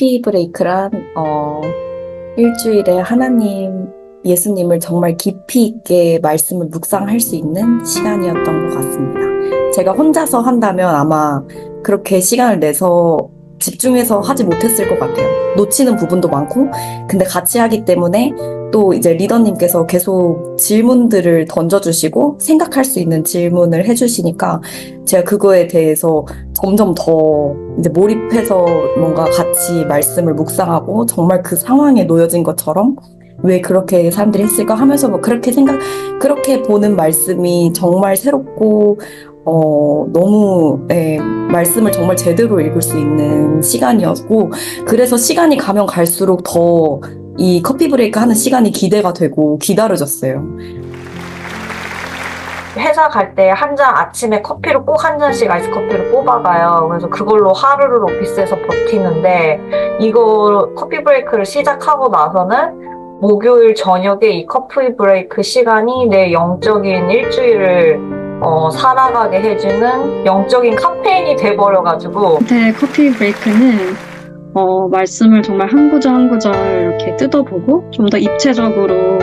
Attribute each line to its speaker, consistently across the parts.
Speaker 1: 커피 브레이크란 어, 일주일에 하나님, 예수님을 정말 깊이 있게 말씀을 묵상할 수 있는 시간이었던 것 같습니다. 제가 혼자서 한다면 아마 그렇게 시간을 내서 집중해서 하지 못했을 것 같아요. 놓치는 부분도 많고, 근데 같이 하기 때문에 또 이제 리더님께서 계속 질문들을 던져주시고 생각할 수 있는 질문을 해주시니까 제가 그거에 대해서 점점 더 이제 몰입해서 뭔가 같이 말씀을 묵상하고 정말 그 상황에 놓여진 것처럼 왜 그렇게 사람들이 했을까 하면서 뭐 그렇게 생각, 그렇게 보는 말씀이 정말 새롭고 어, 너무, 예, 말씀을 정말 제대로 읽을 수 있는 시간이었고, 그래서 시간이 가면 갈수록 더 이 커피 브레이크 하는 시간이 기대가 되고 기다려졌어요.
Speaker 2: 회사 갈 때 한 잔 아침에 커피를 꼭 한 잔씩 아이스 커피를 뽑아가요. 그래서 그걸로 하루를 오피스에서 버티는데 이거 커피 브레이크를 시작하고 나서는 목요일 저녁에 이 커피 브레이크 시간이 내 영적인 일주일을 어, 살아가게 해주는 영적인 카페인이 돼버려가지고.
Speaker 3: 네, 커피 브레이크는 어, 말씀을 정말 한 구절 한 구절 이렇게 뜯어보고 좀 더 입체적으로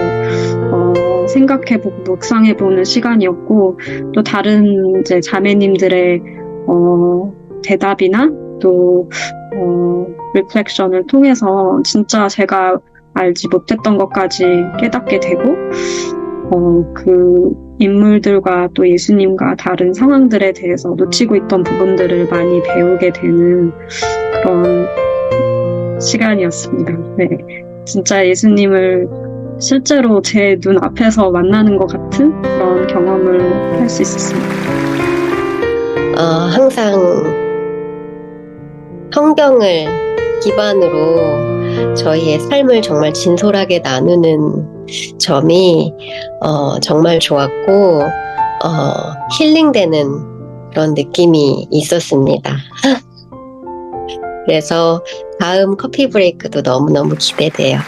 Speaker 3: 어, 생각해보고 묵상해보는 시간이었고 또 다른 이제 자매님들의 어, 대답이나 또 어, 리플렉션을 통해서 진짜 제가 알지 못했던 것까지 깨닫게 되고 어, 그 인물들과 또 예수님과 다른 상황들에 대해서 놓치고 있던 부분들을 많이 배우게 되는 그런 시간이었습니다. 네. 진짜 예수님을 실제로 제 눈 앞에서 만나는 것 같은 그런 경험을 할 수 있었습니다.
Speaker 4: 어, 항상 성경을 기반으로 저희의 삶을 정말 진솔하게 나누는 점이 어, 정말 좋았고 어, 힐링되는 그런 느낌이 있었습니다. 그래서 다음 커피 브레이크도 너무너무 기대돼요.